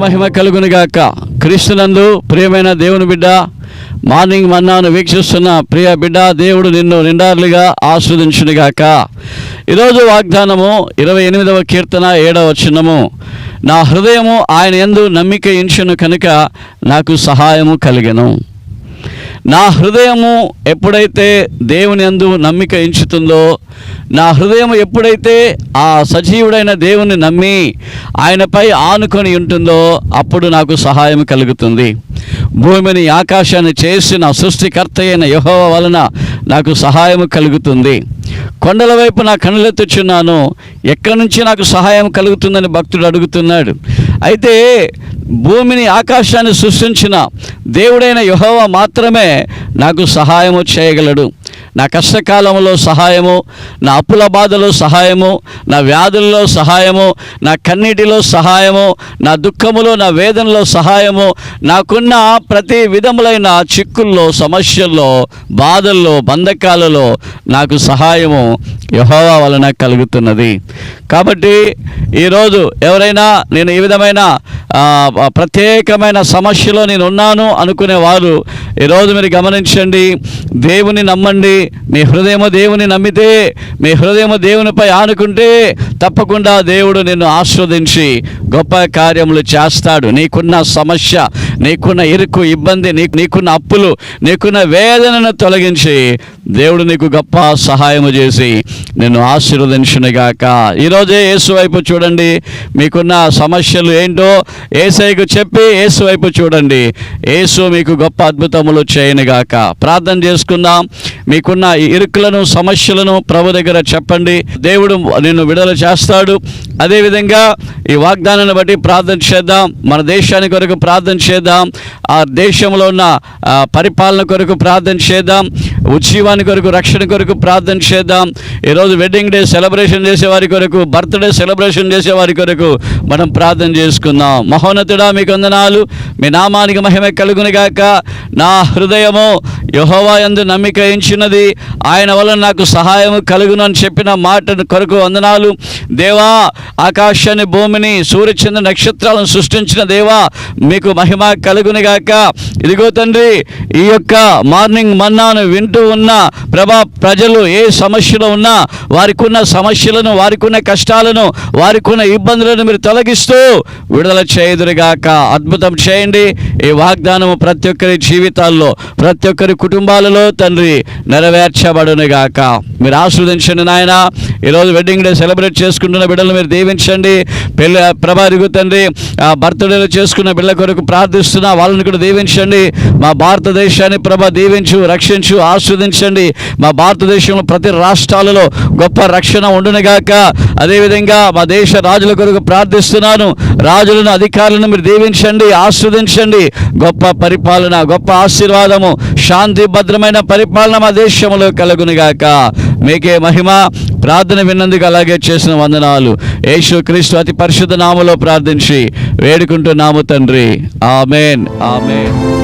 మహిమ కలుగునుగాక. క్రీస్తునందు ప్రియమైన దేవుని బిడ్డ మార్నింగ్ మన్నాను వీక్షిస్తున్న ప్రియ బిడ్డ దేవుడు నిన్ను నిండార్లుగా ఆస్వాదించునుగాక. ఈరోజు వాగ్దానము ఇరవై ఎనిమిదవ కీర్తన ఏడవ వచనము. నా హృదయము ఆయన యందు నమ్మిక ఇంచును కనుక నాకు సహాయము కలిగను. నా హృదయము ఎప్పుడైతే దేవుని అందు నమ్మిక ఎంచుతుందో నా హృదయం ఎప్పుడైతే ఆ సజీవుడైన దేవుని నమ్మి ఆయనపై ఆనుకొని ఉంటుందో అప్పుడు నాకు సహాయం కలుగుతుంది. భూమిని ఆకాశాన్ని చేసిన సృష్టికర్త అయిన యహోవ వలన నాకు సహాయం కలుగుతుంది. కొండల వైపు నా కనులెత్తుచున్నాను. ఎక్కడి నుంచి నాకు సహాయం కలుగుతుందని భక్తుడు అడుగుతున్నాడు. అయితే భూమిని ఆకాశాన్ని సృష్టించిన దేవుడైన యుహోవ మాత్రమే నాకు సహాయము చేయగలడు. నా కష్టకాలంలో సహాయము నా అప్పుల బాధలో సహాయము నా వ్యాధుల్లో సహాయము నా కన్నీటిలో సహాయము నా దుఃఖములో నా వేదనలో సహాయము నాకున్న ప్రతి విధములైన చిక్కుల్లో సమస్యల్లో బాధల్లో బంధకాలలో నాకు సహాయము యహోవా వలన కలుగుతున్నది. కాబట్టి ఈరోజు ఎవరైనా నేను ఈ విధమైన ప్రత్యేకమైన సమస్యలో నేను ఉన్నాను అనుకునే వారు ఈరోజు మీరు గమనించండి దేవుని నమ్మండి మీ హృదయము దేవుని నమ్మితే మీ హృదయము దేవునిపై ఆనుకుంటే తప్పకుండా దేవుడు నిన్ను ఆస్వాదించి గొప్ప కార్యములు చేస్తాడు. నీకున్న సమస్య నీకున్న ఇరుకు ఇబ్బంది నీకు నీకున్న అప్పులు నీకున్న వేదనను తొలగించి దేవుడు నీకు గొప్ప సహాయము చేసి నిన్ను ఆశీర్వదించునిగాక. ఈరోజే యేసు వైపు చూడండి మీకున్న సమస్యలు ఏంటో ఏసైకు చెప్పి యేసు వైపు చూడండి. యేసు మీకు గొప్ప అద్భుతములు చేయనుగాక. ప్రార్థన చేసుకుందాం మీకున్న ఇరుకులను సమస్యలను ప్రభు దగ్గర చెప్పండి. దేవుడు నిన్ను విడుదల చేస్తాడు. అదేవిధంగా ఈ వాగ్దానాన్ని బట్టి ప్రార్థన చేద్దాం మన దేశాన్ని కొరకు ప్రార్థన చేద్దాం ఆ దేశంలో ఉన్న పరిపాలన కొరకు ప్రార్థన చేద్దాం ఉద్యీవాని కొరకు రక్షణ కొరకు ప్రార్థన చేద్దాం. ఈరోజు వెడ్డింగ్ డే సెలబ్రేషన్ చేసేవారి కొరకు బర్త్డే సెలబ్రేషన్ చేసేవారి కొరకు మనం ప్రార్థన చేసుకుందాం. మహోన్నతుడా మీకు వందనాలు మీ నామానికి మహిమ కలుగునిగాక నా హృదయము యహోవా యందు నమ్మిక ఎంచినది. ఆయన వలన నాకు సహాయం కలుగును అని చెప్పిన మాట కొరకు వందనాలు. దేవా ఆకాశాన్ని భూమిని సూర్యచంద్ర నక్షత్రాలను సృష్టించిన దేవా మీకు మహిమ కలుగునిగాక ఇదిగో తండ్రి ఈ యొక్క మార్నింగ్ మన్నాను వింటూ ఉన్న ప్రభా ప్రజలు ఏ సమస్యలో ఉన్నా వారికి ఉన్న సమస్యలను వారికి ఉన్న కష్టాలను వారికి ఉన్న ఇబ్బందులను మీరు తొలగిస్తూ విడుదల చేయుదురుగాక. అద్భుతం చేయండి. ఈ వాగ్దానము ప్రతి ఒక్కరి జీవితాల్లో ప్రతి ఒక్కరి కుటుంబాలలో తండ్రి నెరవేర్చబడునుగాక. మీరు ఆస్వాదించండి నాయన. ఈరోజు వెడ్డింగ్ డే సెలబ్రేట్ చేసుకుంటున్న బిడ్డలు మీరు దీవించండి. పెళ్ళి ప్రభాదిగు తండ్రి ఆ బర్త్డేలు చేసుకున్న బిడ్డల కొరకు ప్రార్థిస్తున్నా వాళ్ళని కూడా దీవించండి. మా భారతదేశాన్ని ప్రభ దీవించు రక్షించు ఆస్వాదించండి. మా భారతదేశంలో ప్రతి రాష్ట్రాలలో గొప్ప రక్షణ ఉండునుగాక అదేవిధంగా మా దేశ రాజుల కొరకు ప్రార్థిస్తున్నాను. రాజులను అధికారులను మీరు దీవించండి ఆస్వాదించండి. గొప్ప పరిపాలన గొప్ప ఆశీర్వాదము శాంతి భద్రమైన పరిపాలన మా దేశంలో కలుగునుగాక మీకే మహిమ ప్రార్థన విన్నందుకు అలాగే చేసిన వందనాలు. యేసు క్రీస్తు అతి పరిశుద్ధ నామలో ప్రార్థించి వేడుకుంటున్నాము తండ్రి. ఆమెన్. ఆమెన్.